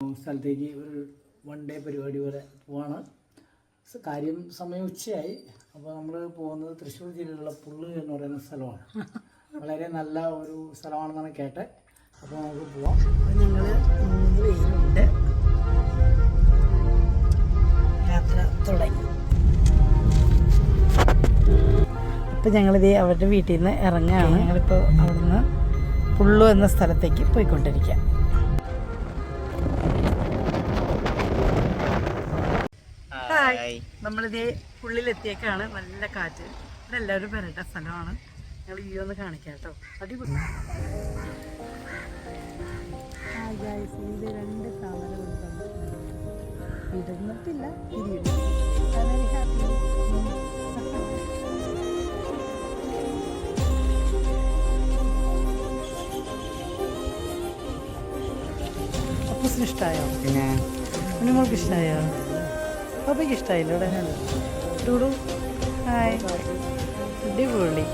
സ്ഥലത്തേക്ക് ഒരു one day പരിപാടി വരെ പോവാണ്. കാര്യം സമയം ഉച്ചയായി. അപ്പോൾ നമ്മൾ പോകുന്നത് തൃശ്ശൂർ ജില്ലയിലുള്ള പുള്ളു എന്ന് പറയുന്ന സ്ഥലമാണ്. വളരെ നല്ല ഒരു സ്ഥലമാണെന്നാണ് കേട്ടത് അപ്പോൾ നമുക്ക് പോവാം. ഞങ്ങൾ മൂന്ന് പേരുണ്ട്. യാത്ര തുടങ്ങി. അപ്പം ഞങ്ങളിത് അവരുടെ വീട്ടിൽ നിന്ന് ഇറങ്ങുകയാണ് ഞങ്ങളിപ്പോൾ അവിടുന്ന് പുള്ളു എന്ന സ്ഥലത്തേക്ക് പോയിക്കൊണ്ടിരിക്കുക ഹായ് നമ്മളിത് പുള്ളിലെത്തിയേക്കാണ് നല്ല കാറ്റ്. ഇവിടെ എല്ലാവരും വരേണ്ട സ്ഥലമാണ്. ഞങ്ങൾ ഈ ഒന്ന് കാണിക്കാം കേട്ടോ അടിപൊളി ഇത് രണ്ട് താമര വിടുന്നിട്ടില്ല തിരിയുന്നു വളരെ ഹാപ്പി അപ്പൂസിന് ഇഷ്ടമായോ പിന്നെ? നിങ്ങൾക്ക് ഇഷ്ടമായോ പപ്പയ്ക്ക് ഇഷ്ടമായില്ലോ ഇവിടെ? ഡൂഡു ഹായ്. അടിപൊളി.